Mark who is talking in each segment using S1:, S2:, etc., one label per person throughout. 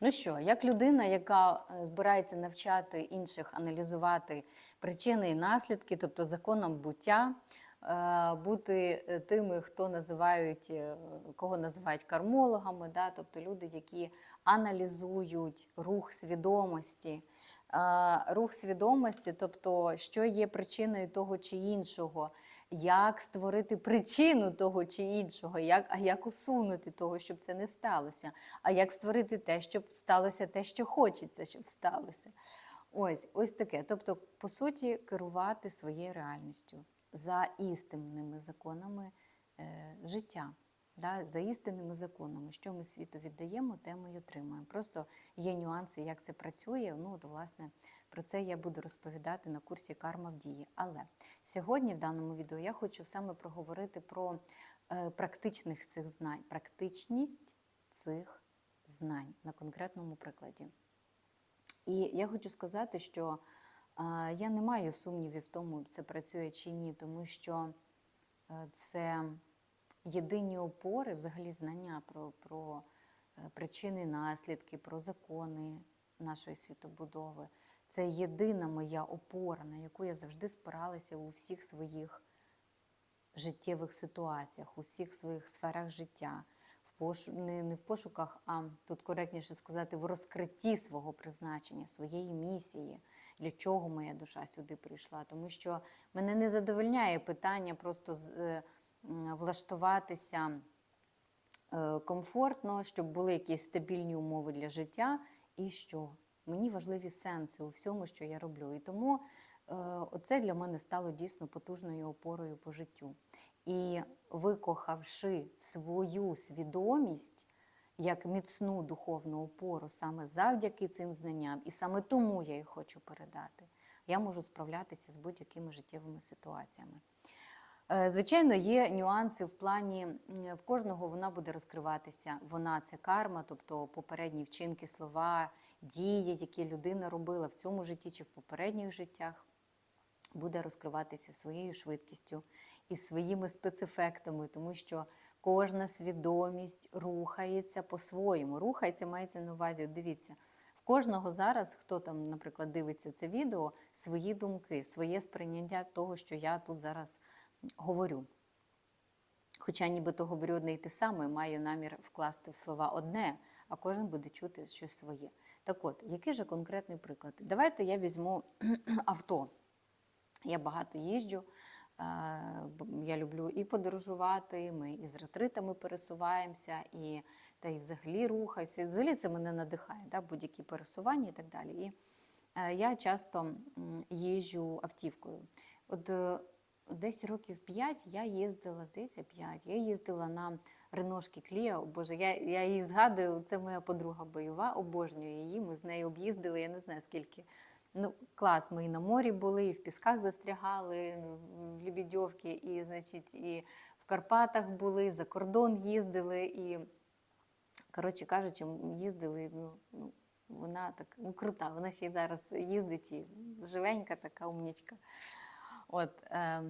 S1: Ну що, як людина, яка е, збирається навчати інших аналізувати причини і наслідки, тобто законам буття, е, бути е, тими, хто називають, кого називають кармологами, да? тобто люди, які аналізують рух свідомості. Рух свідомості, тобто, що є причиною того чи іншого, як створити причину того чи іншого, як, а як усунути того, щоб це не сталося, а як створити те, щоб сталося те, що хочеться, щоб сталося. Ось, ось таке. Тобто, по суті, керувати своєю реальністю за істинними законами е, життя. Да, за істинними законами, що ми світу віддаємо, те ми й отримуємо. Просто є нюанси, як це працює. Ну, от, власне, про це я буду розповідати на курсі Карма в дії. Але сьогодні в даному відео я хочу саме проговорити про е, практичних цих знань, практичність цих знань на конкретному прикладі. І я хочу сказати, що е, я не маю сумнівів в тому, це працює чи ні, тому що е, це єдині опори, взагалі знання про, про причини, наслідки, про закони нашої світобудови. Це єдина моя опора, на яку я завжди спиралася у всіх своїх життєвих ситуаціях, у всіх своїх сферах життя, в пошу... не, не в пошуках, а тут коректніше сказати, в розкритті свого призначення, своєї місії, для чого моя душа сюди прийшла. Тому що мене не задовольняє питання просто з- е, влаштуватися е, комфортно, щоб були якісь стабільні умови для життя. І що? Мені важливі сенси у всьому, що я роблю. І тому е, оце для мене стало дійсно потужною опорою по життю. І викохавши свою свідомість як міцну духовну опору саме завдяки цим знанням, і саме тому я їх хочу передати, я можу справлятися з будь-якими життєвими ситуаціями. Е, Звичайно, є нюанси в плані в кожного вона буде розкриватися. Вона це карма, тобто попередні вчинки, слова, дії, які людина робила в цьому житті чи в попередніх життях, буде розкриватися своєю швидкістю і своїми спецефектами, тому що кожна свідомість рухається по-своєму. Рухається, мається на увазі. От дивіться, в кожного зараз, хто там, наприклад, дивиться це відео, свої думки, своє сприйняття того, що я тут зараз говорю. Хоча нібито говорю одне й те саме, маю намір вкласти в слова одне, а кожен буде чути щось своє. Так от, який же конкретний приклад? Давайте я візьму авто. Я багато їжджу, е, я люблю і подорожувати, ми і з ретритами пересуваємося, і, та й взагалі рухаюся. Взагалі це мене надихає, да, будь-які пересування і так далі. І е, я часто їжджу автівкою. От е, десь років 5 я їздила, здається, 5, я їздила на Реношки Кліа. О, Боже, я, я її згадую, це моя подруга бойова, обожнюю її. Ми з нею об'їздили, я не знаю скільки. Ну, клас, ми і на морі були, і в пісках застрягали, ну, в Лебідьовці, і, значить, і в Карпатах були, за кордон їздили. І, коротше кажучи, їздили. Ну, ну, вона так ну, крута, вона ще й зараз їздить і живенька, така умнічка. От, е,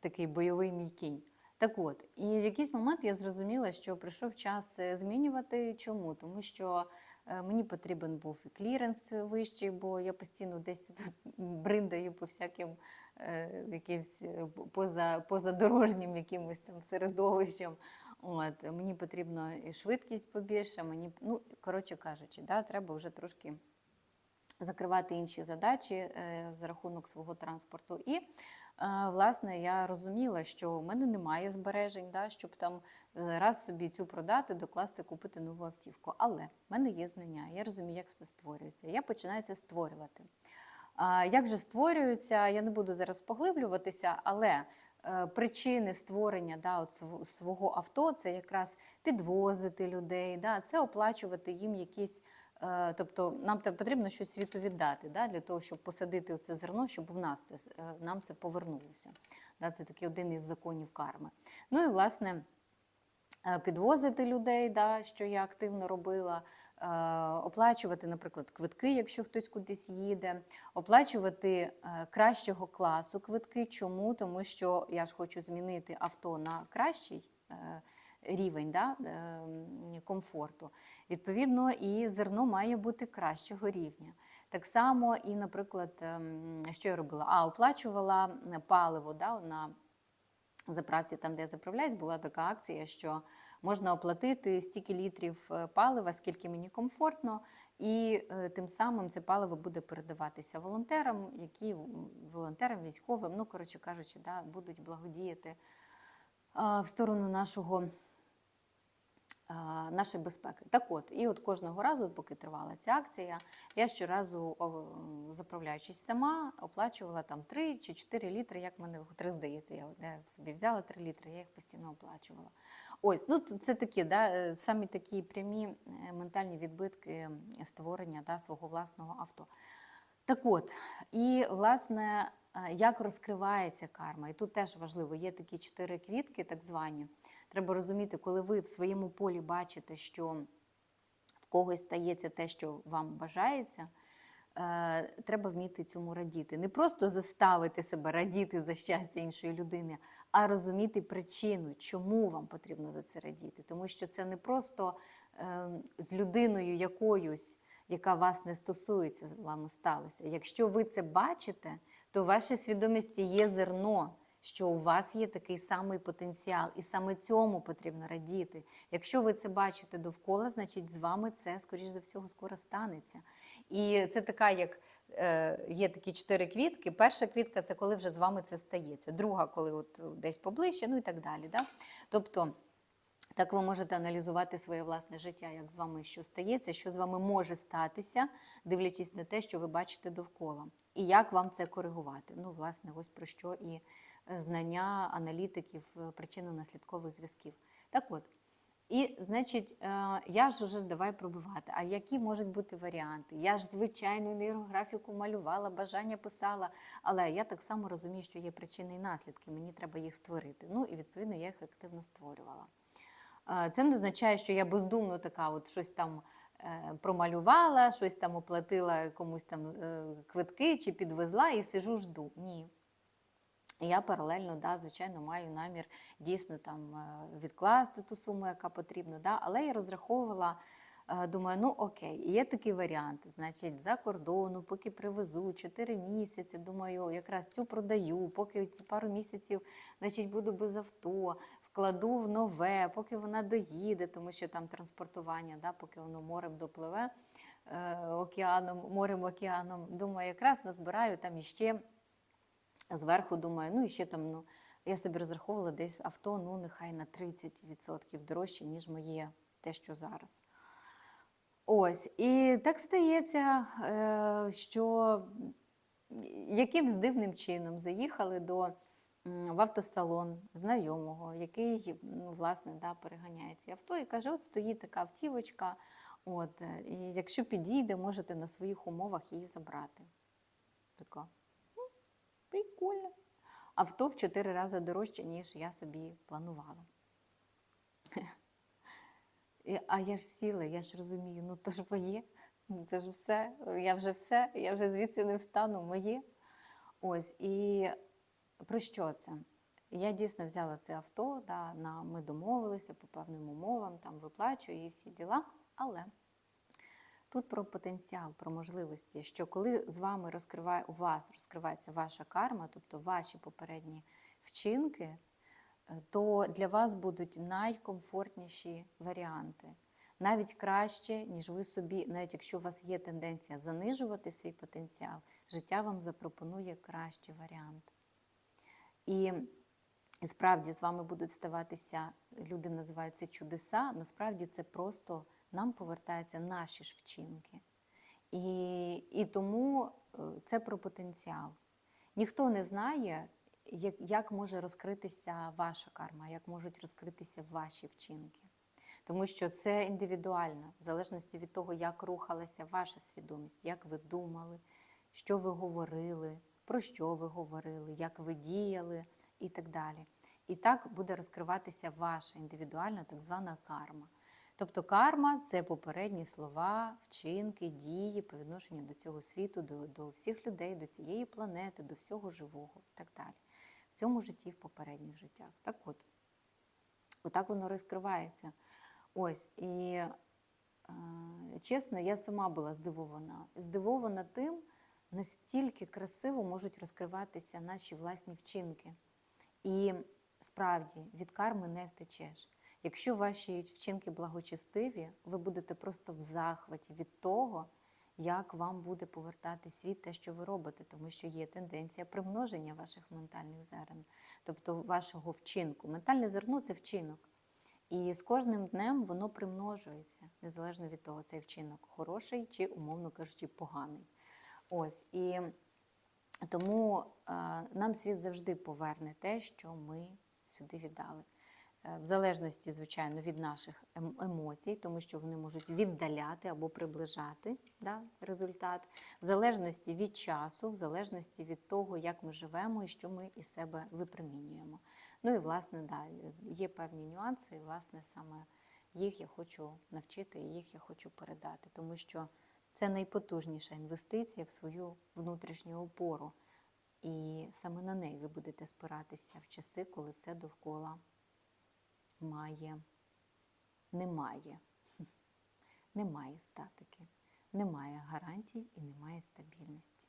S1: такий бойовий мій кінь. Так от, і в якийсь момент я зрозуміла, що прийшов час е, змінювати. Чому? Тому що е, мені потрібен був і кліренс вищий, бо я постійно десь тут бриндаю по всяким е, якимсь е, поза, позадорожнім якимось там середовищем. От, мені потрібно і швидкість побільше, мені, ну, коротше кажучи, да, треба вже трошки закривати інші задачі е, за рахунок свого транспорту. І, е, власне, я розуміла, що в мене немає збережень, да, щоб там е, раз собі цю продати, докласти, купити нову автівку. Але в мене є знання, я розумію, як все створюється. Я починаю це створювати. Як же створюються, я не буду зараз поглиблюватися, але причини створення да, от свого авто це якраз підвозити людей, да, це оплачувати їм якісь. Е, Тобто нам потрібно щось світу віддати да, для того, щоб посадити оце зерно, щоб в нас це, е, нам це повернулося. Да, це такий один із законів карми. Ну і власне е, підвозити людей, да, що я активно робила, оплачувати, наприклад, квитки, якщо хтось кудись їде, оплачувати кращого класу квитки. Чому? Тому що я ж хочу змінити авто на кращий. Рівень да, е, комфорту. Відповідно, і зерно має бути кращого рівня. Так само, і, наприклад, ем, що я робила? А, оплачувала паливо да, на заправці, там, де я заправляюсь, була така акція, що можна оплатити стільки літрів е, палива, скільки мені комфортно, і е, тим самим це паливо буде передаватися волонтерам, які волонтерам, військовим, ну коротше кажучи, да, будуть благодіяти в сторону нашого нашої безпеки. Так от, і от кожного разу, поки тривала ця акція, я щоразу, заправляючись сама, оплачувала там 3 чи 4 літри, як мене 3, здається, я собі взяла 3 літри, я їх постійно оплачувала. Ось, ну це такі, да, е, самі такі прямі е, ментальні відбитки створення да, свого власного авто. Так от, і власне, е, як розкривається карма, і тут теж важливо, є такі чотири квітки, так звані. Треба розуміти, коли ви в своєму полі бачите, що в когось стається те, що вам бажається, е, треба вміти цьому радіти. Не просто заставити себе радіти за щастя іншої людини, а розуміти причину, чому вам потрібно за це радіти. Тому що це не просто е, з людиною якоюсь, яка вас не стосується, вам сталося. Якщо ви це бачите, то в вашій свідомості є зерно що у вас є такий самий потенціал, і саме цьому потрібно радіти. Якщо ви це бачите довкола, значить з вами це, скоріш за всього, скоро станеться. І це така, як е, є такі чотири квітки. Перша квітка це коли вже з вами це стається. Друга, коли от десь поближче, ну і так далі. Да? Тобто. Так ви можете аналізувати своє власне життя, як з вами що стається, що з вами може статися, дивлячись на те, що ви бачите довкола, і як вам це коригувати. Ну, власне, ось про що і знання аналітиків е, причинно-наслідкових зв'язків. Так от, і, значить, е, я ж уже давай пробивати. А які можуть бути варіанти? Я ж звичайну нейрографіку малювала, бажання писала, але я так само розумію, що є причини і наслідки, мені треба їх створити. Ну і відповідно я їх активно створювала. Е, це не означає, що я бездумно така, от щось там промалювала, щось там оплатила комусь там квитки чи підвезла і сижу, жду. Ні. Я паралельно, да, звичайно, маю намір дійсно там е, відкласти ту суму, яка потрібна. Да, Але я розраховувала, е, думаю, ну окей, є такий варіант. Значить, за кордону, поки привезу 4 місяці, думаю, якраз цю продаю, поки ці пару місяців значить, буду без авто, вкладу в нове, поки вона доїде, тому що там транспортування, да, поки воно морем допливе е, океаном, морем океаном. Думаю, якраз назбираю там іще. Зверху думаю, ну і ще там, ну, я собі розраховувала десь авто, ну, нехай на 30% дорожче, ніж моє те, що зараз. Ось, і так стається, е, що якимсь дивним чином заїхали до в автосалон знайомого, який ну, власне да, переганяє ці авто, і каже: от стоїть така автівочка, от, і якщо підійде, можете на своїх умовах її забрати. Така. Прикольно. Авто в 4 рази дорожче, ніж я собі планувала. А я ж сіла, я ж розумію, ну то ж моє, це ж все, я вже все, я вже звідси не встану, моє. Ось, і про що це? Я дійсно взяла це авто, да, на, ми домовилися по певним умовам, там виплачую і всі діла, але. Тут про потенціал, про можливості, що коли з вами розкриває у вас розкривається ваша карма, тобто ваші попередні вчинки, е, то для вас будуть найкомфортніші варіанти. Навіть краще, ніж ви собі, навіть якщо у вас є тенденція занижувати свій потенціал, життя вам запропонує кращий варіант. І справді з вами будуть ставатися, люди називають це чудеса, насправді це просто нам повертаються наші ж вчинки. І, І тому е, це про потенціал. Ніхто не знає, як, як може розкритися ваша карма, як можуть розкритися ваші вчинки. Тому що це індивідуально, в залежності від того, як рухалася ваша свідомість, як ви думали, що ви говорили, про що ви говорили, як ви діяли і так далі. І так буде розкриватися ваша індивідуальна так звана карма. Тобто карма це попередні слова, вчинки, дії по відношенню до цього світу, до, до всіх людей, до цієї планети, до всього живого і так далі. В цьому житті, в попередніх життях. Так от, Отак воно розкривається. Ось. І е, чесно, я сама була здивована. Здивована тим, настільки красиво можуть розкриватися наші власні вчинки. І справді від карми не втечеш. Якщо ваші вчинки благочестиві, ви будете просто в захваті від того, як вам буде повертати світ те, що ви робите, тому що є тенденція примноження ваших ментальних зерен, тобто вашого вчинку. Ментальне зерно це вчинок. І з кожним днем воно примножується, незалежно від того, цей вчинок хороший чи, умовно кажучи, поганий. Ось. І тому е, нам світ завжди поверне те, що ми сюди віддали. Е, В залежності, звичайно, від наших ем- емоцій, тому що вони можуть віддаляти або приближати да, результат, в залежності від часу, в залежності від того, як ми живемо і що ми із себе випромінюємо. Ну і власне, да, є певні нюанси, і власне саме їх я хочу навчити, і їх я хочу передати, тому що це найпотужніша інвестиція в свою внутрішню опору. І саме на неї ви будете спиратися в часи, коли все довкола має, немає. Немає статики, немає гарантій і немає стабільності.